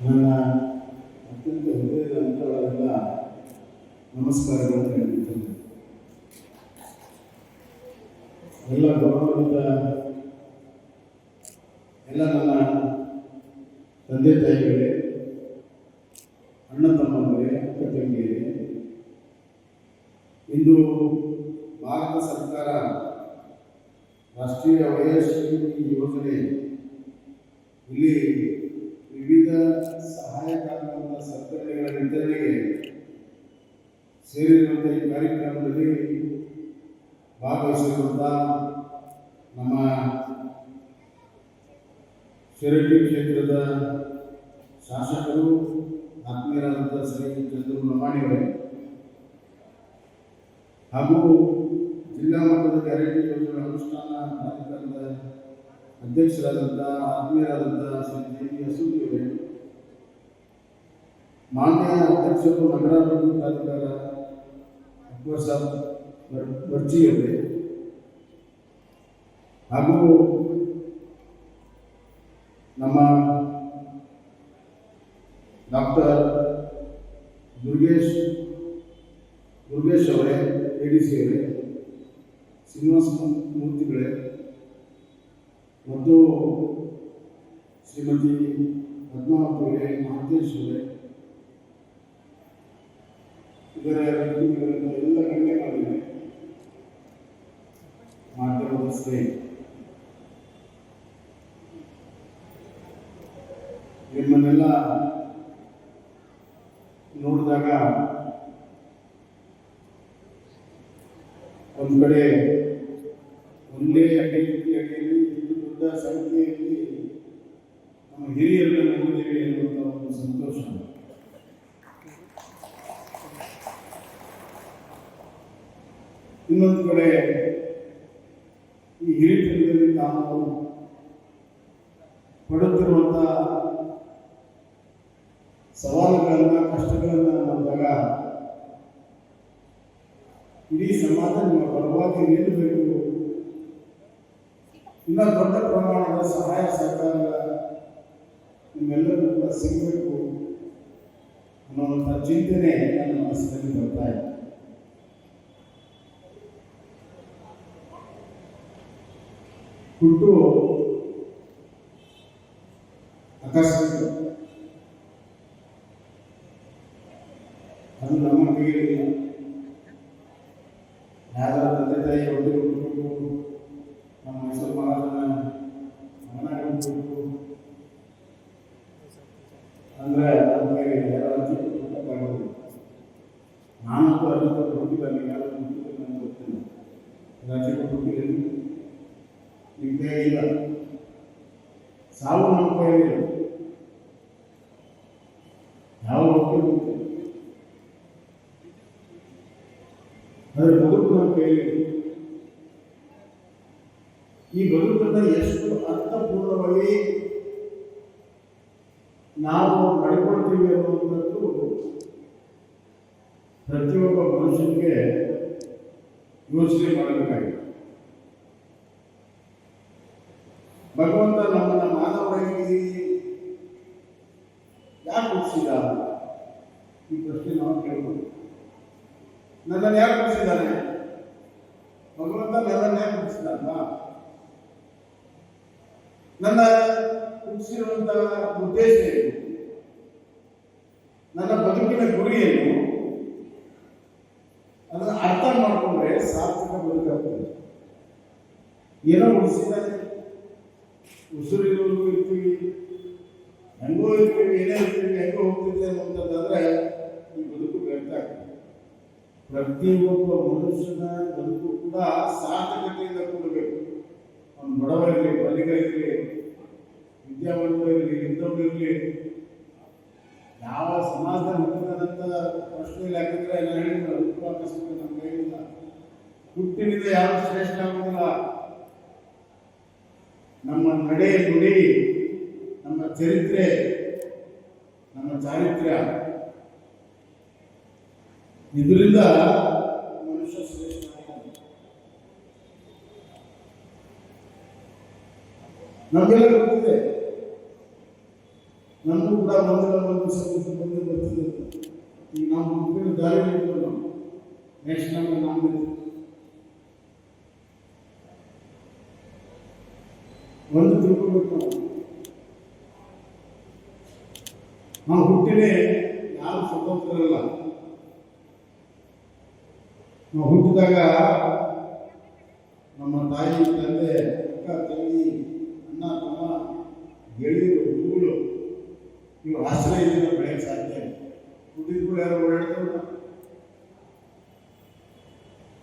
ನನ್ನ ಅತ್ಯಂತ ಹೃದಯದ ಅಂತರಗಳೆಲ್ಲ ನಮಸ್ಕಾರಗಳನ್ನು ಹೇಳಿದ್ದೇನೆ ಎಲ್ಲ ಗೌರವದಿಂದ ಎಲ್ಲ ನನ್ನ ತಂದೆ ತಾಯಿಗಳೇ, ಅಣ್ಣ ತಮ್ಮಂದರೇ, ಅಕ್ಕ ತಂಗಿಯರೇ, ಇಂದು ಭಾರತ ಸರ್ಕಾರ ರಾಷ್ಟ್ರೀಯ ವಯಸ್ಸು ಯೋಜನೆ ಇಲ್ಲಿ ವಿವಿಧ ಸಹಾಯಕಾರಗಳ ಸಂಘಟನೆಗಳ ವಿತರಣೆಗೆ ಸೇರಿರುವಂಥ ಈ ಕಾರ್ಯಕ್ರಮದಲ್ಲಿ ಭಾಗವಹಿಸಿರುವಂಥ ನಮ್ಮ ಶಿರಟ್ಟಿ ಕ್ಷೇತ್ರದ ಶಾಸಕರು ಆತ್ಮೀಯರಾದಂಥ ಶ್ರೀ ಚಂದ್ರು ಲಮಾಣಿಯವರೇ ಹಾಗೂ ಜಿಲ್ಲಾ ಮಟ್ಟದ ಗ್ಯಾರಂಟಿ ಯೋಜನೆ ಅನುಷ್ಠಾನ ಪ್ರಾಧಿಕಾರದ ಅಧ್ಯಕ್ಷರಾದಂಥ ಆತ್ಮೀಯರಾದಂತಹ ಶ್ರೀ ಜಿ ಅಸೂರಿಯವರೇ ಮಾನ್ಯ ಅಧ್ಯಕ್ಷರು, ನಗರಾಭಿವೃದ್ಧಿ ಪ್ರಾಧಿಕಾರ ಅಕ್ಬರ್ ಸಾಬ್ ಹಾಗೂ ನಮ್ಮ ಡಾಕ್ಟರ್ ದುರ್ಗೇಶ್ ದುರ್ಗೇಶ್ ಅವರೇ ಎ ಡಿ ಸಿ ಅವರೇ, ಶ್ರೀನಿವಾಸ ಮೂರ್ತಿಗಳೇ ಮತ್ತು ಶ್ರೀಮತಿ ಪದ್ಮಾವತಿಗೆ ಮಹದೇಶ್ವರ ಇದರ ಎಲ್ಲ ಗಣ್ಯಗಳಿವೆ ಮಾಧ್ಯಮದ ಸ್ನೇಹಿತ ನಿಮ್ಮನ್ನೆಲ್ಲ ನೋಡಿದಾಗ ಒಂದು ಕಡೆ ಒಂದೇ ಅಡಿಯಲ್ಲಿ ಅಡಿಯಲ್ಲಿ ದೊಡ್ಡ ಸಂಖ್ಯೆಯಲ್ಲಿ ನಮ್ಮ ಹಿರಿಯರನ್ನು ನೋಡಿದ್ದೇವೆ ಎನ್ನುವಂಥ ಒಂದು ಸಂತೋಷ. ಇನ್ನೊಂದು ಕಡೆ ಈ ಹಿರಿತನದಲ್ಲಿ ನಾವು ಪಡುತ್ತಿರುವಂಥ ಸವಾಲುಗಳನ್ನ, ಕಷ್ಟಗಳನ್ನ ನೋಡಿದಾಗ ಇಡೀ ಸಮಾಜ ನಿಮ್ಮ ಪರವಾಗಿ ನಿಲ್ಲಬೇಕು. ಇನ್ನ ದೊಡ್ಡ ಪ್ರಮಾಣದ ಸಹಾಯ ಸಹಕಾರ ನಿಮ್ಮೆಲ್ಲರೂ ಕೂಡ ಸಿಗಬೇಕು ಅನ್ನುವಂಥ ಚಿಂತನೆ ನನ್ನ ಮನಸ್ಸಿನಲ್ಲಿ ಬರ್ತಾ ಇದೆ. ಹುಟ್ಟು ಆಕಸ್ಮಿಕ ಅದು ನಮ್ಮ ಕೈಯಲ್ಲಿಲ್ಲ ಯಾರ ತಂದೆ ತಾಯಿ ಹೊಟ್ಟೆ ಹುಟ್ಟಬೇಕು ನಮ್ಮ ಮೈಸೂರು ಮಹಾರಾಜನ ಮಗನ ಹುಟ್ಟಬೇಕು ಅಂದ್ರೆ ನಮ್ಮ ಕೈಯಲ್ಲಿ ಯಾರು ಅರ್ಜಿ ಕೊಡಕ್ಕಾಗೋದಿಲ್ಲ ನಾನಂತೂ ಅರ್ಜಿ ಕೊಟ್ಟು ಹುಟ್ಟಿಲ್ಲ ಯಾರು ಹುಟ್ಟಿಲ್ಲ ನನಗೆ ಗೊತ್ತಿಲ್ಲ ಅರ್ಜಿ ಕೊಟ್ಟು ಹುಟ್ಟಿಲ್ಲ ನಿಮ್ಮ ಇಲ್ಲ ಸಾವು ನಮ್ಮ ಕೈಯಲ್ಲಿ ಯಾವ ಹೋಗ್ತೀವಿ ಆದರೆ ಬದುಕು ನಮ್ಮ ಕೈಯಲ್ಲಿ ಈ ಬದುಕನ್ನು ಎಷ್ಟು ಅರ್ಥಪೂರ್ಣವಾಗಿ ನಾವು ಪಡ್ಕೊಳ್ತೀವಿ ಅನ್ನುವಂಥದ್ದು ಪ್ರತಿಯೊಬ್ಬ ಮನುಷ್ಯನಿಗೆ ಯೋಚನೆ ಮಾಡಬೇಕಾಗಿದೆ. ನಾವು ಕೇಳ್ಬೋದು ನನ್ನನ್ನು ಯಾರು ಹುಟ್ಟಿಸಿದ್ದಾನೆ ಭಗವಂತ ನನ್ನನ್ನು ಯಾರು ಹುಟ್ಟಿಸಿದ ನನ್ನ ಹುಟ್ಟಿಸಿರುವಂತ ಉದ್ದೇಶ ಏನು? ನನ್ನ ಬದುಕಿನ ಗುರಿ ಏನು? ಅದನ್ನು ಅರ್ಥ ಮಾಡಿಕೊಂಡ್ರೆ ಸಾರ್ಥಕ ಬದುಕಾಗ್ತದೆ. ಏನೋ ಉಳಿಸಿದ್ದಾನೆ ಉಸಿರಿರೋರು ಇರ್ತೀವಿ. ಹೆಂಗೋ ಇರ್ತೀವಿ, ಏನೇ ಇರ್ತೀವಿ, ಹೆಂಗೋ ಹೋಗ್ತಿದ್ದೆ ಅನ್ನುವಂಥದ್ದಾದ್ರೆ ಈ ಬದುಕು ವ್ಯರ್ಥ ಪ್ರತಿಯೊಬ್ಬ ಮನುಷ್ಯನ ಬದುಕು ಕೂಡ ಸಾರ್ಥಕತೆಯಿಂದ ಕೂಡಬೇಕು. ಅವನು ಬಡವ ಇರಲಿ ಬಲಿಗ ಇರಲಿ ಇರಲಿ ಇರಲಿ ಯಾವ ಸಮಾಜ ಹುಟ್ಟಿದಂತ ಪ್ರಶ್ನೆ ಇಲ್ಲ ಯಾಕಂದ್ರೆ ಎಲ್ಲ ಹೇಳಿದ್ರು ಹುಟ್ಟು ಆಕಸ್ಮಿಕ ನಮ್ಮ ಕೈಯಿಂದ. ಹುಟ್ಟಿನಿಂದ ಯಾರು ಶ್ರೇಷ್ಠ ಆಗೋದಿಲ್ಲ. ನಮ್ಮ ನಡೆ ನುಡಿ, ನಮ್ಮ ಚರಿತ್ರೆ, ನಮ್ಮ ಚಾರಿತ್ರ್ಯ. ಇದರಿಂದ ಮನುಷ್ಯ ಶ್ರೇಷ್ಠ. ನಮಗೆಲ್ಲ ಗೊತ್ತಿದೆ. ನಮಗೂ ಕೂಡ ಒಂದರ ಒಂದು ಸಮಸ್ಯೆ ಬಂದು ಬರ್ತಿದೆ. ಈಗ ನಾವು ಮುಂದಿನ ದಾರಿ ನಾವು ನೆಕ್ಸ್ಟ್ ನಮ್ಮ ನಮ್ಮ ಒಂದು ತಿಳ್ಕೊಬೇಕು ನಾವು ಹುಟ್ಟಿನೇ ಯಾರು ಸ್ವತಂತ್ರರಲ್ಲ. ನಾವು ಹುಟ್ಟಿದಾಗ ನಮ್ಮ ತಾಯಿ ತಂದೆ, ಅಕ್ಕ, ತಂಗಿ, ಅಣ್ಣ, ತಮ್ಮ, ಗೆಳೆಯರು, ಹುಡುಗರು ಇವು ಆಶ್ರಯದಿಂದ ಬೆಳೆಯಕ್ಕೆ ಸಾಧ್ಯ ಹುಟ್ಟಿದ ಕೂಡ ಯಾರು ಓಡಾಡ್ತಾರ.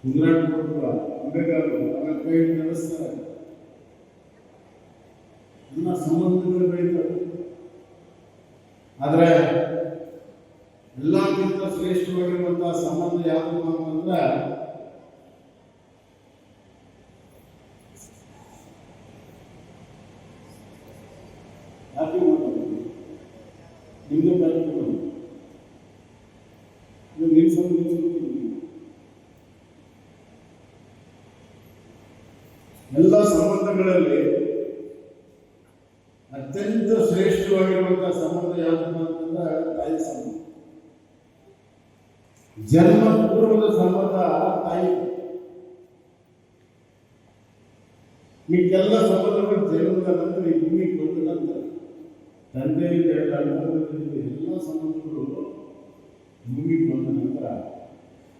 ಇಂದಿರಾಟ್ ಕೊಡ್ತಾರ ಅಂಬೇಡ್ಕರ್ ಅವರ ಕೈ ಹಿಡ್ದು ನಡೆಸ್ತಾರೆ. ನನ್ನ ಸಂಬಂಧಗಳು ಬೆಳೀತಾರೆ ಆದರೆ ಎಲ್ಲಕ್ಕಿಂತ ಶ್ರೇಷ್ಠವಾಗಿರುವಂತಹ ಸಂಬಂಧ ಯಾವುದು ಸಂಬಂಧ ಎಲ್ಲ ಸಂಬಂಧಗಳಲ್ಲಿ ಅತ್ಯಂತ ಶ್ರೇಷ್ಠವಾಗಿರುವಂತಹ ಸಂಬಂಧ ಯಾವುದು ಅಂತಂದ್ರೆ ತಾಯಿ ಸಂಬಂಧ. ಜನ್ಮ ಸಂಬಂಧ ತಾಯಿ. ಜನ್ಮದ ನಂತರ ಈ ಭೂಮಿಗೆ ಬಂದ ನಂತರ ಎರಡು ಅನುಭವದಿಂದ ಎಲ್ಲ ಸಂಬಂಧಗಳು ಭೂಮಿ ಬಂದ ನಂತರ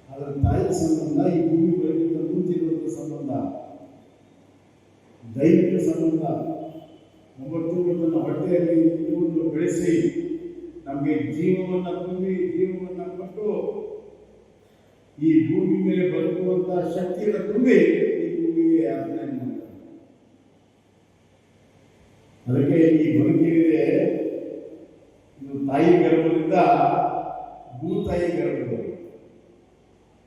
ಅದರ ತಾಯಿ ಸಂಬಂಧ, ಈ ಭೂಮಿ ಬರಲಿಕ್ಕೆ ಮುಂಚಿರುವಂಥ ಸಂಬಂಧ ದೈವಿಕ ಸಂಬಂಧ, ಒಂಬತ್ತು ಹೊಟ್ಟೆಯಲ್ಲಿ ಒಂದು ಬೆಳೆಸಿ ನಮಗೆ ಜೀವವನ್ನು ತುಂಬಿ ಜೀವವನ್ನು ಕೊಟ್ಟು ಈ ಭೂಮಿ ಮೇಲೆ ಬದುಕುವಂತಹ ಶಕ್ತಿಯನ್ನು ತುಂಬಿ ಈ ಭೂಮಿಗೆ ಅಭಿನಯ ಅದಕ್ಕೆ ಈ ಬದುಕಿಗೆ ತಾಯಿ ಗರ್ಭದಿಂದ ಭೂತಾಯಿ ಗರ್ಭದಲ್ಲಿ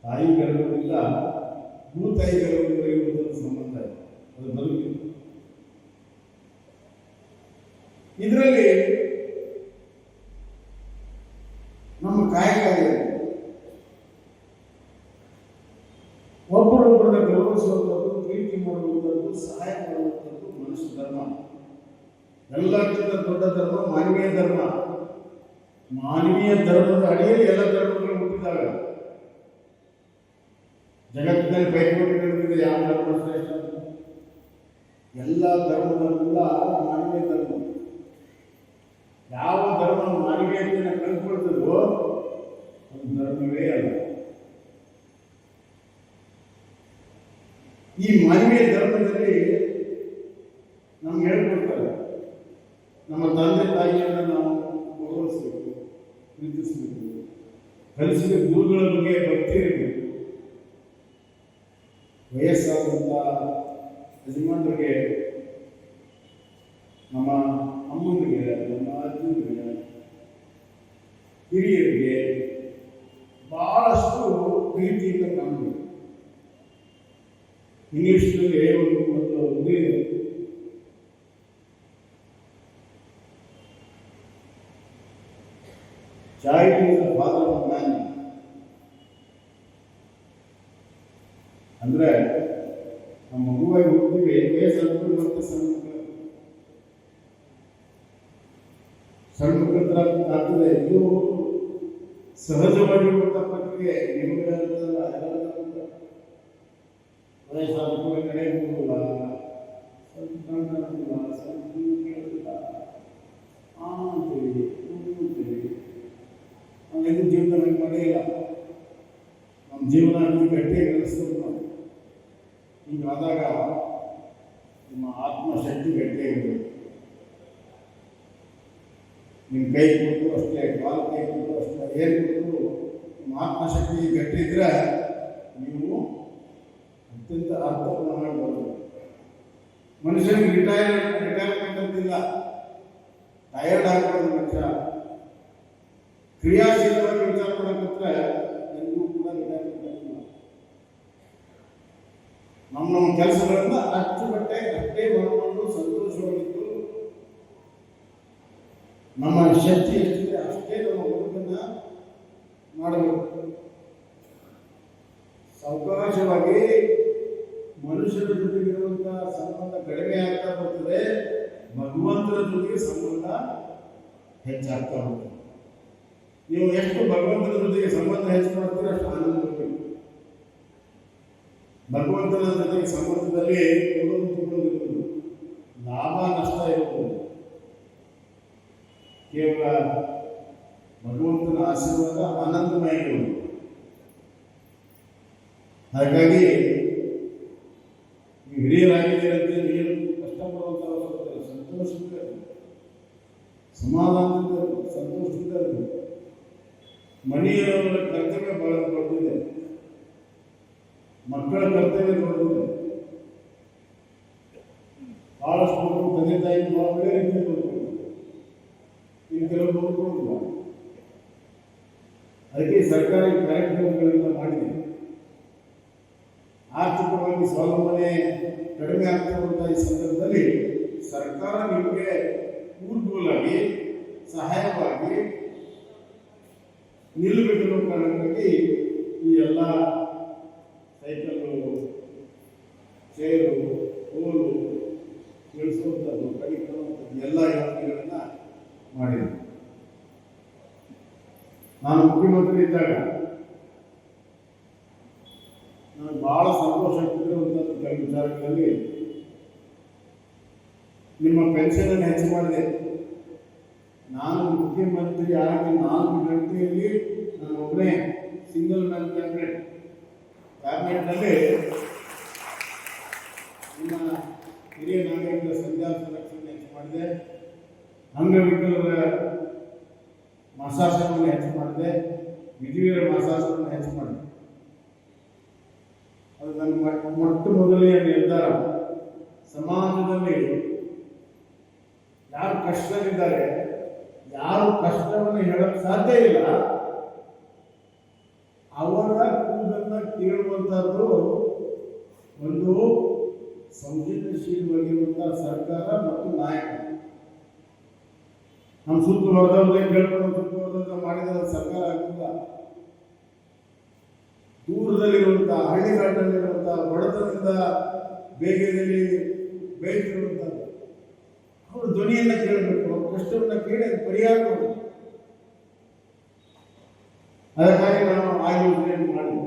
ತಾಯಿ ಗರ್ಭದಿಂದ ಭೂತಾಯಿ ಗರ್ಭದಲ್ಲಿ ಒಂದು ಸಂಬಂಧ ಇದೆ. ಅದು ಬದುಕಿ. ಇದರಲ್ಲಿ ನಮ್ಮ ಕಾಯಕ ಇದೆ ಒಬ್ಬರೊಬ್ಬರನ್ನ ಗೌರವಿಸುವಂಥದ್ದು ಪ್ರೀತಿ ಮಾಡುವಂಥದ್ದು ಸಹಾಯ ಮಾಡುವಂಥದ್ದು ಮನುಷ್ಯ ಧರ್ಮ. ಎಲ್ಲಕ್ಕಿಂತ ದೊಡ್ಡ ಧರ್ಮ ಮಾನವೀಯ ಧರ್ಮ. ಮಾನವೀಯ ಧರ್ಮದ ಅಡಿಯಲ್ಲಿ ಎಲ್ಲ ಧರ್ಮಗಳು ಹುಟ್ಟಿದಾಗ ಜಗತ್ತಿನಲ್ಲಿ ಪೈಪೋಟಿ ನಡೆದಿದೆ ಯಾವ ಧರ್ಮ ಶ್ರೇಷ್ಠ? ಎಲ್ಲ ಧರ್ಮದ ಕೂಡ ಮಾನವೀಯ ಧರ್ಮ. ಯಾವ ಧರ್ಮ ಮಾನವೀಯತೆಯನ್ನು ಕಲ್ಕೊಳ್ತದೋ ಅದು ಧರ್ಮವೇ ಅಲ್ಲ. ಈ ಮಾನವೀಯ ಧರ್ಮದಲ್ಲಿ ನಮ್ಗೆ ಹೇಳ್ಕೊಡ್ತಾರೆ. ನಮ್ಮ ತಂದೆ ತಾಯಿಯನ್ನು ನಾವು ಗೌರವಿಸಬೇಕು, ಪ್ರೀತಿಸಬೇಕು. ಕಲಿಸಿದ ಗುರುಗಳ ಬಗ್ಗೆ ಭಕ್ತಿ ಇರಬೇಕು. ವಯಸ್ಸಾದಂಥ ಯಜಮಾನರಿಗೆ, ನಮ್ಮ ಅಮ್ಮನಿಗೆ ನಮ್ಮ ಅಜ್ಜನಿಗೆ ಹಿರಿಯರಿಗೆ ಬಹಳಷ್ಟು ಪ್ರೀತಿಯಿಂದ ಕಾಣಬೇಕು. ಇಂಗ್ಲಿಷ್ನಲ್ಲಿ ಒಂದು ಒಂದು ಇದು ಇದೆ. Charity is the father of man. ಅಂದ್ರೆ ನಮ್ಮ ಮಗುವಾಗಿ ಹುಟ್ಟಿವಿ ವಯಸ್ಸು ಮತ್ತೆ ಸಣ್ಣ ಮಕ್ಕಳು. ಸಣ್ಣ ಮಕ್ಕಳ ಹತ್ರ ಆಗ್ತದೆ ಇದು ಸಹಜವಾಗಿರುವಂತ ಪ್ರಕ್ರಿಯೆ ನಿಮಗೆ ಅಂತಲ್ಲ ಎಲ್ಲರಿಗೂ ವಯಸ್ಸಾದ ಕೂಡ ಕಡೆ ಹೋಗಲ್ಲ ಸ್ವಲ್ಪ ಕಾಣ್ತಾನಿಲ್ಲ ಸ್ವಲ್ಪ ಕೇಳಿಲ್ಲ ಆ ಅಂತೇಳಿ ಹ್ಞೂ ಅಂತೇಳಿ ನಾವೆಂದು ಜೀವನ ಮಾಡೇ ಇಲ್ಲ ನಮ್ಮ ಜೀವನ ನೀವು ಗಟ್ಟಿಯಾಗಿ ನಡೆಸ್ಬೇಕು ನಾವು ಹೀಗಾದಾಗ ನಿಮ್ಮ ಆತ್ಮಶಕ್ತಿ ಗಟ್ಟಿಯಾಗಿರಬೇಕು ನಿಮ್ಮ ಕೈ ಕೊಟ್ಟು ಅಷ್ಟೇ ಕಾಲು ಕೈ ಕೊಟ್ಟು ಅಷ್ಟೇ ಏನು ಕೊಟ್ಟು ನಿಮ್ಮ ಆತ್ಮಶಕ್ತಿ ಗಟ್ಟಿ ಇದ್ರೆ ನೀವು ಅತ್ಯಂತ ಅರ್ಥಪೂರ್ಣವಾಗಿ ಬರಬೇಕು ಮನುಷ್ಯನಿಗೆ ರಿಟೈರ್ ರಿಟೈರ್ಮೆಂಟ್ ಅಂತಿಲ್ಲ ಟಯರ್ಡ್ ಆಗ್ಬೋದು ಮನುಷ್ಯ. ಕ್ರಿಯಾಶೀಲವಾಗಿ ವಿಚಾರ ಮಾಡಕ್ಕೆ ಎಲ್ಲರೂ ಕೂಡ ರಿಟೈರ್ಮೆಂಟ್ ಆಗಿಲ್ಲ ನಮ್ಮ ನಮ್ಮ ಕೆಲಸಗಳನ್ನ ಅಚ್ಚುಕಟ್ಟೆ ಅಷ್ಟೇ ಮಾಡಿಕೊಂಡು ಸಂತೋಷವಾಗಿದ್ದು ನಮ್ಮ ಶಕ್ತಿ ಎಷ್ಟಿದೆ ಅಷ್ಟೇ ನಮ್ಮ ಬದುಕನ್ನ ಮಾಡಬೇಕು. ಸಾವಕಾಶವಾಗಿ ಮನುಷ್ಯರ ಜೊತೆಗಿರುವಂತಹ ಸಂಬಂಧ ಕಡಿಮೆ ಆಗ್ತಾ ಹೋಗ್ತದೆ. ಭಗವಂತನ ಜೊತೆಗೆ ಸಂಬಂಧ ಹೆಚ್ಚಾಗ್ತಾ ಹೋಗ್ತದೆ. ನೀವು ಎಷ್ಟು ಭಗವಂತನ ಜೊತೆಗೆ ಸಂಬಂಧ ಹೆಚ್ಚು ಮಾಡ್ತೀರ ಅಷ್ಟು ಆನಂದ ಭಗವಂತನ ಜೊತೆಗೆ ಸಂಬಂಧದಲ್ಲಿ ಕೊಡೋದು ಲಾಭ, ನಷ್ಟ ಇರೋದು ಕೇವಲ ಭಗವಂತನ ಆಶೀರ್ವಾದ ಆನಂದಮಯ ಹಾಗಾಗಿ ಮನೆಯವರ ಕರ್ತವ್ಯ ಬಹಳ ದೊಡ್ಡದಿದೆ. ಮಕ್ಕಳ ಕರ್ತವ್ಯ ದೊಡ್ಡದಿದೆ. ಬಹಳಷ್ಟು ಮಕ್ಕಳು ತಂದೆ ತಾಯಿ ಒಳ್ಳೆ ರೀತಿಯಲ್ಲಿ ನೋಡ್ಕೊಳ್ತಾರೆ. ಇನ್ನು ಕೆಲವು ಬದುಕೊಂಡಿಲ್ಲ ಅದಕ್ಕೆ ಸರ್ಕಾರಿ ಕಾರ್ಯಕ್ರಮಗಳಿಂದ ಮಾಡಿದೆ. ಆರ್ಥಿಕವಾಗಿ ಸ್ವಾವಲಂಬನೆ ಕಡಿಮೆ ಆಗ್ತಿರುವಂತಹ ಈ ಸಂದರ್ಭದಲ್ಲಿ ಸರ್ಕಾರ ನಿಮಗೆ ಪೂರ್ವವಾಗಿ ಸಹಾಯವಾಗಿ ನಿಲ್ಲಬೇಕೆನ್ನೋ ಕಾರಣಕ್ಕಾಗಿ ಈ ಎಲ್ಲ ಸೈಕಲ್ಲು ಚೇರು ಕೋಲು ಇಳಿಸುವಂಥದ್ದು ಕಡಿತವಂಥದ್ದು ಎಲ್ಲ ಯೋಜನೆಗಳನ್ನು ಮಾಡಿದೆ ನಾನು ಮುಖ್ಯಮಂತ್ರಿ ಇದ್ದಾಗ ನನಗೆ ಬಹಳ ಸಂತೋಷ ಆಗ್ತಿರುವಂಥದ್ದು ಕೆಲವು ವಿಚಾರಗಳಲ್ಲಿ. ನಿಮ್ಮ ಪೆನ್ಷನ್ ಅನ್ನು ಹೆಚ್ಚು ಮಾಡಿದೆ. ನಾನು ಮುಖ್ಯಮಂತ್ರಿ ಆಗಿ ನಾಲ್ಕು ಗಂಟೆಯಲ್ಲಿ ನಾನು ಒಬ್ಬನೇ ಸಿಂಗಲ್ ಮ್ಯಾನ್ ಕ್ಯಾಬಿನೆಟ್ ಕ್ಯಾಬಿನೆಟ್ನಲ್ಲಿ ನಿಮ್ಮ ಹಿರಿಯ ನಾಗರಿಕರ ಸಂಜಾ ಸಂರಕ್ಷಣೆ ಹೆಚ್ಚು ಮಾಡಿದೆ. ಅಂಗವಿಕಲರ ಮಾಸಾಶ್ರಮವನ್ನು ಹೆಚ್ಚು ಮಾಡಿದೆ. ವಿಧಿವೀರ ಮಾಸಾಸನವನ್ನು ಹೆಚ್ಚು ಮಾಡಿದೆ. ಅದು ನನ್ನ ಮೊಟ್ಟ ಮೊದಲನೆಯ ನಿರ್ಧಾರ. ಸಮಾಜದಲ್ಲಿ ಯಾರು ಕಷ್ಟದಲ್ಲಿದ್ದಾರೆ ಯಾರು ಕಷ್ಟವನ್ನು ಹೇಳಕ್ ಸಾಧ್ಯ ಇಲ್ಲ. ಅವರ ಕೂದನ್ನ ಕೇಳುವಂತಹದ್ದು ಒಂದು ಸಂವೇದನಶೀಲವಾಗಿರುವಂತಹ ಸರ್ಕಾರ ಮತ್ತು ನಾಯಕ. ನಮ್ಮ ಸುತ್ತ ಹೊರದವ್ರನ್ನ ಮಾಡಿದ ಸರ್ಕಾರ ಆಗಿಲ್ಲ ದೂರದಲ್ಲಿರುವಂತಹ ಹಳ್ಳಿಗಾಡಿನಲ್ಲಿರುವಂತಹ ಬಡತನದಿಂದ ಬೇಗದಲ್ಲಿ ಬೇಯ್ತಿರುವಂತಹ ಅವರು ಧ್ವನಿಯನ್ನ ಕೇಳಬೇಕು. ಕಷ್ಟವನ್ನ ಕೇಳಿ ಅದು ಪರಿಹಾರ ಅದಕ್ಕಾಗಿ ನಾನು ಆ ಯೋಜನೆಯನ್ನು ಮಾಡಿದ್ವಿ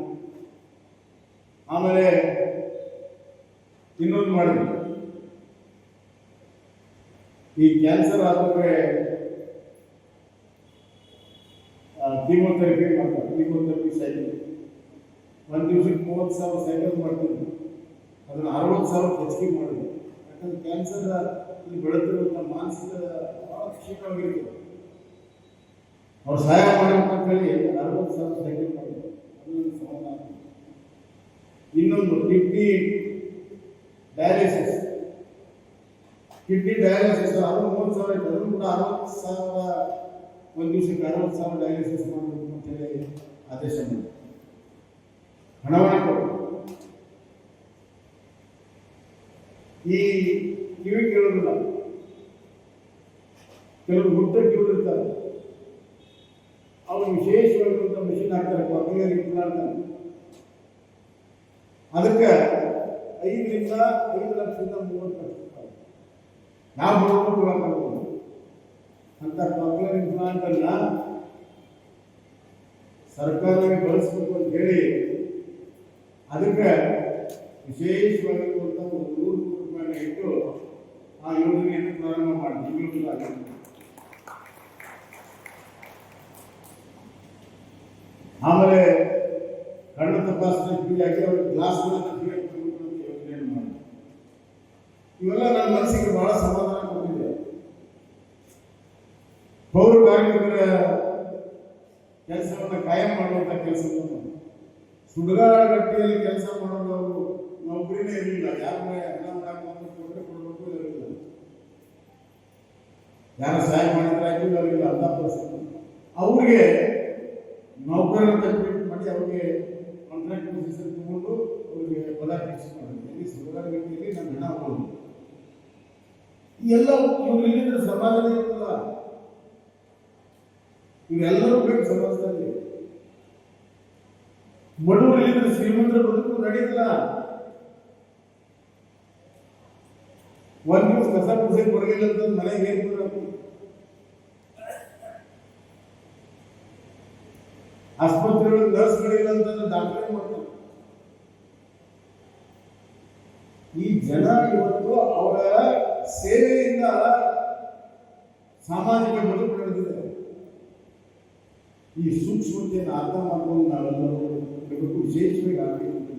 ಆಮೇಲೆ ಇನ್ನೊಂದು ಮಾಡಿದ್ವಿ ಈ ಕ್ಯಾನ್ಸರ್ ಆದ್ರೆ ಕೀಮೋಥೆರಪಿ ಮಾಡ್ತಾರೆ. ಕೀಮೋಥೆರಪಿ ಸೈಕಲ್ ಒಂದು ದಿವಸಕ್ಕೆ ಮೂವತ್ತು ಸಾವಿರ ಸೈಕಲ್ ಮಾಡ್ತಿದ್ವಿ ಅದನ್ನು ಅರವತ್ತು ಸಾವಿರ ಹೆಚ್ಚಿಗೆ ಮಾಡಿದ್ವಿ ಯಾಕಂದ್ರೆ ಕ್ಯಾನ್ಸರ್ ಇಲ್ಲಿ ಬೆಳೆದಿರುವಂಥ ಮಾನಸಿಕ ಭಾಳ ಕ್ಷೀಣವಾಗಿರ್ತದೆ ಅವ್ರು ಸಹಾಯ ಮಾಡಬೇಕಂತ ಹೇಳಿ ಅರವತ್ತು ಸಾವಿರ ಸೈಕಲ್ ಮಾಡಿದ್ರು ಅದು ನನಗೆ ಸಮಾಧಾನ ಇನ್ನೊಂದು ಕಿಡ್ನಿ ಡಯಾಲಿಸಿಸ್ ಕಿಡ್ನಿ ಡಯಾಲಿಸಿಸ್ ಅದು ಮೂವತ್ತು ಸಾವಿರ ಇತ್ತು ಅದನ್ನು ಕೂಡ ಅರವತ್ತು ಸಾವಿರ, ಒಂದು ದಿವಸಕ್ಕೆ ಅರವತ್ತು ಸಾವಿರ ಡಯಾಲಿಸಿಸ್ ಮಾಡಬೇಕು ಅಂತ ಹೇಳಿ ಆದೇಶ ಮಾಡಿದ್ರು. ಹಣವನ್ನು ಕೊಟ್ಟು ಈ ಕಿವಿ ಕೇಳೋದಿಲ್ಲ. ಕೆಲವು ಮುಟ್ಟ ಕಿವಿರ್ತಾರೆ ಅವರು ವಿಶೇಷವಾಗಿರುವಂಥ ಮಿಷಿನ್ ಹಾಕ್ತಾರೆ ಇಂಪ್ಲಾಂಟ್ ಅಂತ ಅದಕ್ಕೆ ಐದರಿಂದ ಐದು ಲಕ್ಷದಿಂದ ಮೂವತ್ತು ಲಕ್ಷ ರೂಪಾಯಿ. ನಾವು ಬಡವರು ಕೊಡೋಕ್ಕಾಗಲ್ಲ ಅಂತ ಕಾಕ್ಲಿಯರ್ ಇಂಪ್ಲಾಂಟ್ ಅನ್ನ ಸರ್ಕಾರವೇ ಬಳಸಬೇಕು ಅಂತ ಹೇಳಿ, ಅದಕ್ಕೆ ವಿಶೇಷವಾಗಿರುವಂಥ ಒಂದು ನೂರು ಕೋಟಿ ಇಟ್ಟು ಆ ಯೋಜನೆಯನ್ನು ಪ್ರಾರಂಭ ಮಾಡಿ. ಈಗಲೂ ಆಗಿದೆ, ಆಮೇಲೆ ಕಣ್ಣು ತಪಾಸಣೆ ಫ್ರೀ ಅವ್ರಿಗೆ ಗ್ಲಾಸ್ ಫ್ರೀ ಅಂತ ಯೋಜನೆಯನ್ನು ಮಾಡಿ. ಇವೆಲ್ಲ ನನ್ನ ಮನಸ್ಸಿಗೆ ಬಹಳ ಸಮಾಧಾನ ಕೊಟ್ಟಿದೆ. ಪೌರ ಕಾರ್ಮಿಕರ ಕೆಲಸವನ್ನು ಕಾಯಂ ಮಾಡುವಂಥ ಕೆಲಸವನ್ನು ಸುಡುಗಾಡಗಟ್ಟಿಯಲ್ಲಿ ಕೆಲಸ ಮಾಡೋದು ನೌಕರಿನೇ ಇರಲಿಲ್ಲ. ಯಾರು ಎಲ್ಲ ಮಾಡಕ್ಕೆ ಒಂದು ಕೊಟ್ಟರೆ ಕೊಡಬೇಕು ಇರಲಿಲ್ಲ ಯಾರು ಸಹಾಯ ಮಾಡಿದ್ರೆ ಆಗಿಲ್ಲ ಅವರಿಗೆ ಅಂತ ಪರಿಸ್ಥಿತಿ ಅವ್ರಿಗೆ ನೌಕರರಂತ ಟ್ರೀಟ್ ಮಾಡಿ ಅವ್ರಿಗೆ ಕಾಂಟ್ರಾಕ್ಟ್ ಬೇಸಿಸ್ ತಗೊಂಡು ಅವ್ರಿಗೆ ಪದ ಫಿಕ್ಸ್ ಮಾಡೋದು ಸರ್ಕಾರ ಸುಡುಗಾಡಗಟ್ಟಿಯಲ್ಲಿ ನಮ್ಮ ಹಣ ಹೋಗೋದು ಎಲ್ಲ ಇವ್ರು ಇಲ್ಲಿದ್ರೆ ಇರ್ತಲ್ಲ. ಇವೆಲ್ಲರೂ ಬೇಕು ಸಮಾಜದಲ್ಲಿ. ಇಲ್ಲಿದ್ರೆ ಶ್ರೀಮಂತರ ಬದುಕು ನಡೆಯಲ್ಲ ಒಂದು ದಿವಸ ಕಸ ಪುಸೆ ಕೊರಗಿಲ್ಲ ಅಂತ ಮನೆಗೆ ಹೇಗೆ ಆಸ್ಪತ್ರೆಗಳು ನರ್ಸ್ಗಳಿಲ್ಲ ಅಂತಂದ್ರೆ ಡಾಕ್ಟರ್ ಮಾಡ್ತಾರೆ ಈ ಜನ ಇವತ್ತು ಅವರ ಸೇವೆಯಿಂದ ಸಾಮಾಜಿಕ ಬದುಕು ನಡೆದಿದೆ. ಈ ಸೂಕ್ಷ್ಮತೆಯನ್ನು ಅರ್ಥ ಮಾಡ್ಕೊಂಡು ನಾವೆಲ್ಲರೂ ವಿಶೇಷವಾಗಿ ಆಗಬೇಕು.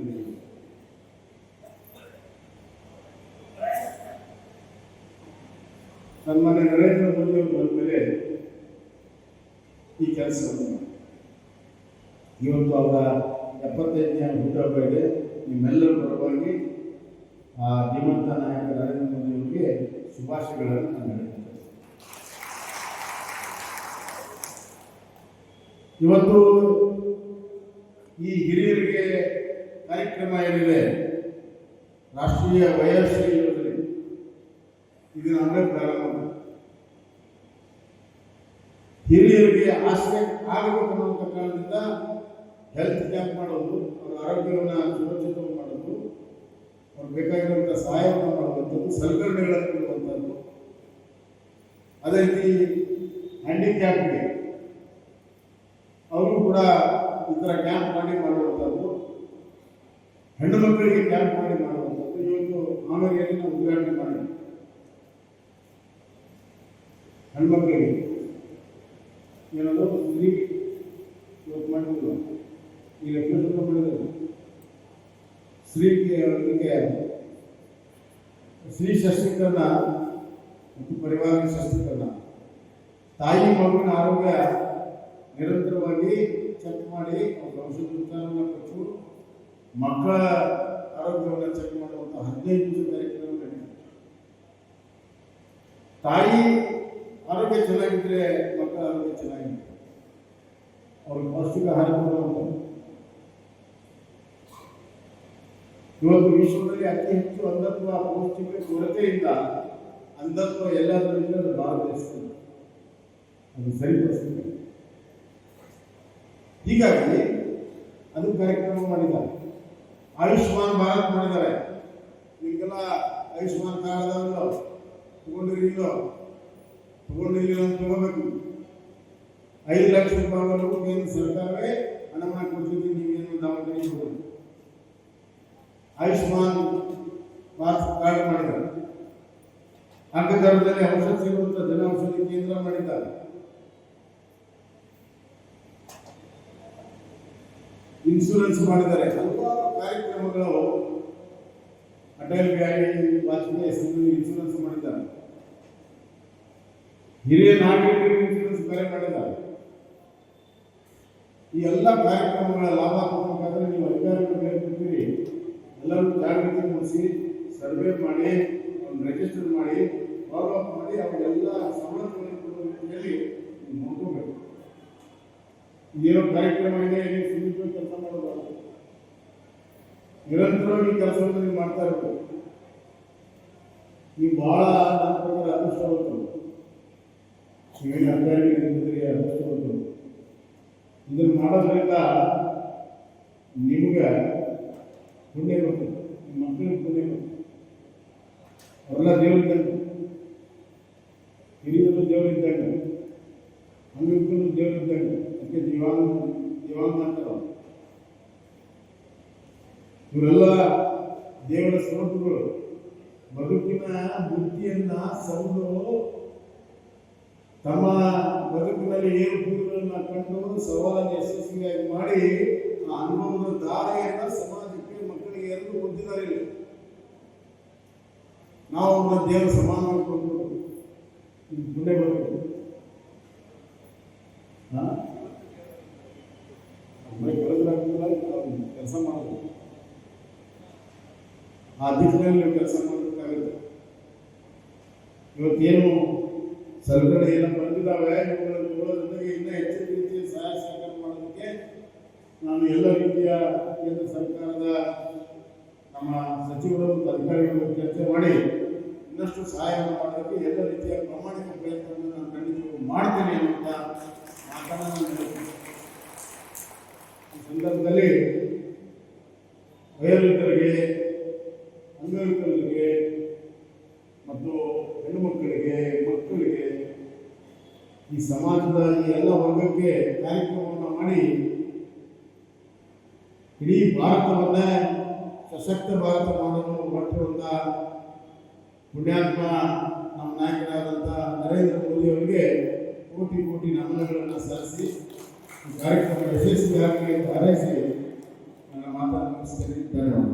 ಸನ್ಮಾನ್ಯ ನರೇಂದ್ರ ಮೋದಿ ಅವರು ಬಂದ ಮೇಲೆ ಈ ಕೆಲಸವನ್ನು. ಇವತ್ತು ಅವರ ಎಪ್ಪತ್ತೈದನೇ ಹುಟ್ಟುಹಬ್ಬ ಇದೆ ನಿಮ್ಮೆಲ್ಲರ ಪರವಾಗಿ ಆ ಧೀಮಂತ ನಾಯಕ ನರೇಂದ್ರ ಮೋದಿ ಅವರಿಗೆ ಶುಭಾಶಯಗಳನ್ನು ನಾನು ಹೇಳ್ತೇನೆ ಇವತ್ತು ಈ ಹಿರಿಯರಿಗೆ ಕಾರ್ಯಕ್ರಮ ಏನಿದೆ, ರಾಷ್ಟ್ರೀಯ ವಯೋಶ್ರೀ ಇದು ನಾವೇ ಪ್ರಾರಂಭ. ಹಿರಿಯರಿಗೆ ಆಶ್ರಯ ಆಗಬೇಕು ಅನ್ನುವಂಥ ಕಾರಣದಿಂದ ಹೆಲ್ತ್ ಕ್ಯಾಂಪ್ ಮಾಡೋದು, ಅವರ ಆರೋಗ್ಯವನ್ನು ಸುರಕ್ಷಿತ ಮಾಡೋದು ಅವ್ರಿಗೆ ಬೇಕಾಗಿರುವಂಥ ಸಹಾಯವನ್ನು ಮಾಡುವಂಥದ್ದು, ಸಲಕರಣೆಗಳನ್ನು ಕೊಡುವಂಥದ್ದು. ಅದೇ ರೀತಿ ಹ್ಯಾಂಡಿಕ್ಯಾಪ್ಗೆ ಅವರು ಕೂಡ ಈ ಥರ ಕ್ಯಾಂಪ್ ಮಾಡಿ ಮಾಡುವಂಥದ್ದು. ಹೆಣ್ಣು ಮಕ್ಕಳಿಗೆ ಕ್ಯಾಂಪ್ ಮಾಡಿ ಮಾಡುವಂಥದ್ದು. ಇವತ್ತು ಆಮೇಲೆ ಉದ್ಘಾಟನೆ ಮಾಡಿ ಹೆಣ್ಮಕ್ಳಿಗೆ ಏನದು ಒಂದು ಇವತ್ತು ಮಾಡಿದ್ರು. ಈಗ ಕೆಲಸ ಮಾಡಿದ್ರು ಸ್ತ್ರೀಗೆ ಅವರಿಗೆ ಸ್ತ್ರೀ ಸಶಕ್ತೀಕರಣ ಮತ್ತು ಪರಿವಾರ ಸಶಕ್ತೀಕರಣ ತಾಯಿ ಮಗುವಿನ ಆರೋಗ್ಯ ನಿರಂತರವಾಗಿ ಚೆಕ್ ಮಾಡಿ ಅವ್ರ ಔಷಧ ಉಪಚಾರವನ್ನು ಕೊಟ್ಟು ಮಕ್ಕಳ ಆರೋಗ್ಯವನ್ನು ಚೆಕ್ ಮಾಡುವಂಥ ಹದಿನೈದು ದಿವಸ ಕಾರ್ಯಕ್ರಮ ತಾಯಿ ಆರೋಗ್ಯ ಚೆನ್ನಾಗಿದ್ರೆ ಮಕ್ಕಳ ಆರೋಗ್ಯ ಚೆನ್ನಾಗಿದೆ ಅವ್ರಿಗೆ ಪೌಷ್ಟಿಕ ಆಹಾರ ಕೊಡುವಂಥದ್ದು ಇವತ್ತು ವಿಶ್ವದಲ್ಲಿ ಅತಿ ಹೆಚ್ಚು ಅಂಧತ್ವ, ಪೌಷ್ಟಿಕ ಕೊರತೆಯಿಂದ ಅಂಧತ್ವ ಎಲ್ಲದರಿಂದ ಅದು ಭಾರತ ದೇಶದಲ್ಲಿ ಅದು ಸರಿಪಡಿಸ್ತಿದೆ ಹೀಗಾಗಿ ಅದು ಕಾರ್ಯಕ್ರಮ ಮಾಡಿದ್ದಾರೆ. ಆಯುಷ್ಮಾನ್ ಭಾರತ್ ಮಾಡಿದ್ದಾರೆ. ಈಗೆಲ್ಲ ಆಯುಷ್ಮಾನ್ ಕಾರ್ಡ್ದವರು ತಗೊಂಡಿರಲಿಲ್ಲ ಅಂತ ತಗೋಬೇಕು. ಐದು ಲಕ್ಷ ರೂಪಾಯಿವರೆಗೂ ಕೇಂದ್ರ ಸರ್ಕಾರವೇ ಹಣ ನೀವೇನು ದವಾಖಾನೆ ಹೋಗೋದು ಆಯುಷ್ಮಾನ್ ಕಾರ್ಡ್ ಮಾಡಿದ್ದಾರೆ. ಅಗ್ಗ ದರದಲ್ಲಿ ಔಷಧ ಸಿಗುವಂತ ಜನೌಷಧಿ ಕೇಂದ್ರ ಮಾಡಿದ್ದಾರೆ. ಇನ್ಶೂರೆನ್ಸ್ ಮಾಡಿದ್ದಾರೆ. ಹಲವಾರು ಕಾರ್ಯಕ್ರಮಗಳು ಅಟಲ್ ಬಿಹಾರಿ ವಾಜಪೇಯಿ ಹೆಸರು ಇನ್ಶೂರೆನ್ಸ್ ಮಾಡಿದ್ದಾರೆ. ಹಿರಿಯ ನಾಗರಿಕರಿಗೆ ಇನ್ಶೂರೆನ್ಸ್ ಬೇರೆ ಮಾಡಿದ್ದಾರೆ ಈ ಎಲ್ಲ ಕಾರ್ಯಕ್ರಮಗಳ ಲಾಭ ಕೊಡಬೇಕಾದ್ರೆ ನೀವು ಅಧಿಕಾರಿಗಳು ಹೇಳ್ತಿದ್ದೀರಿ ಎಲ್ಲರೂ ಜಾಗೃತಿ ಮೂಡಿಸಿ, ಸರ್ವೆ ಮಾಡಿ ರಿಜಿಸ್ಟರ್ ಮಾಡಿ ಫಾಲೋ ಅಪ್ ಮಾಡಿ ಅವರೆಲ್ಲ ಸವಲತ್ತುಗಳನ್ನು ಕೊಡುವ ನೀವು ನೋಡ್ಕೋಬೇಕು. ಇದೇನೋ ಕಾರ್ಯಕ್ರಮ ಇದೆ ಕೆಲಸ ಮಾಡಬಾರ್ದು ನಿರಂತರವಾಗಿ ಕೆಲಸವನ್ನು ನೀವು ಮಾಡ್ತಾ ಇರಬೇಕು. ನೀವು ಬಹಳ ಅದೃಷ್ಟವಂತರು ನೀವೇನು ಅಧಿಕಾರಿಗಳಿದ್ದೀರಿ ಅದೃಷ್ಟವಂತರು ಇದನ್ನು ಮಾಡೋದ್ರಿಂದ ನಿಮ್ಗೆ ಪುಣ್ಯ ಬರ್ತದೆ. ನಿಮ್ಮ ಮಕ್ಕಳಿಗೆ ಪುಣ್ಯ ಬರ್ತದೆ. ಅವರೆಲ್ಲ ದೇವರಿದ್ದಂಗೆ ಹಿರಿಯರು ದೇವರಿದ್ದಂಗೆ ಅಂಗವಿಕಲರು ದೇವರಿದ್ದಂಗೆ ಅದಕ್ಕೆ ದಿವಾನ್ ದಿವಾನ್. ಇವರೆಲ್ಲ ದೇವರ ಸ್ವರೂಪಗಳು ಬದುಕಿನ ಬುದ್ಧಿಯನ್ನು ಸೌದು ತಮ್ಮ ಬದುಕಿನಲ್ಲಿ ಏನು ಕೂರುಗಳನ್ನ ಕಂಡು ಸವಾಲನ್ನು ಯಶಸ್ವಿಯಾಗಿ ಮಾಡಿ ಆ ಅನುಭವದ ದಾರಿಯನ್ನ ಸಮಾಜಕ್ಕೆ ಮಕ್ಕಳಿಗೆ ಎಲ್ಲರೂ ಹೊಂದಿದ್ದಾರೆ ಇಲ್ಲಿ. ನಾವು ಮಧ್ಯಾಹ್ನ ಸಮಾನ ಇದು ಮುಂದೆ ಬರಬೇಕು. ಕೆಲಸ ಮಾಡಬೇಕು ಆ ದಿಕ್ಕಿನಲ್ಲಿ ಕೆಲಸ ಮಾಡಬೇಕಾಗುತ್ತೆ ಇವತ್ತೇನು ಸಲಕರಣೆ ಎಲ್ಲ ಬಂದಿದ್ದಾವೆ, ಇವುಗಳನ್ನು ಕೊಡೋದ್ರಿಂದ ಇನ್ನೂ ಹೆಚ್ಚಿನ ರೀತಿಯ ಸಹಾಯ ಸಹಕಾರ ಮಾಡೋದಕ್ಕೆ ನಾನು ಎಲ್ಲ ರೀತಿಯ ಕೇಂದ್ರ ಸರ್ಕಾರದ ನಮ್ಮ ಸಚಿವರು ಅಧಿಕಾರಿಗಳು ಚರ್ಚೆ ಮಾಡಿ ಇನ್ನಷ್ಟು ಸಹಾಯವನ್ನು ಮಾಡೋದಕ್ಕೆ ಎಲ್ಲ ರೀತಿಯ ಪ್ರಾಮಾಣಿಕ ಪ್ರಯತ್ನವನ್ನು ನಾನು ಖಂಡಿತವಾಗಿ ಮಾಡ್ತೇನೆ ಅಂತ ಹೇಳ್ತೀನಿ. ಈ ಸಂದರ್ಭದಲ್ಲಿ ವಯೋವೃದ್ಧರಿಗೆ ಅಂಗವಿಕಲರಿಗೆ ಮತ್ತು ಹೆಣ್ಣು ಮಕ್ಕಳಿಗೆ ಮಕ್ಕಳಿಗೆ ಈ ಸಮಾಜದ ಈ ಎಲ್ಲ ವರ್ಗಕ್ಕೆ ಕಾರ್ಯಕ್ರಮವನ್ನು ಮಾಡಿ ಇಡೀ ಭಾರತವನ್ನೇ ಸಶಕ್ತ ಭಾರತ ಮಾಡಲು ಹೊರಟಿರುವಂಥ ಪುಣ್ಯಾತ್ಮ ನಮ್ಮ ನಾಯಕರಾದಂಥ ನರೇಂದ್ರ ಮೋದಿ ಅವರಿಗೆ ಕೋಟಿ ಕೋಟಿ ನಮನಗಳನ್ನು ಸಲ್ಲಿಸಿ ಈ ಕಾರ್ಯಕ್ರಮ ಯಶಸ್ವಿಯಾಗಲಿ ಅಂತ ಹಾರೈಸಿ ನನ್ನ ಮಾತನ್ನು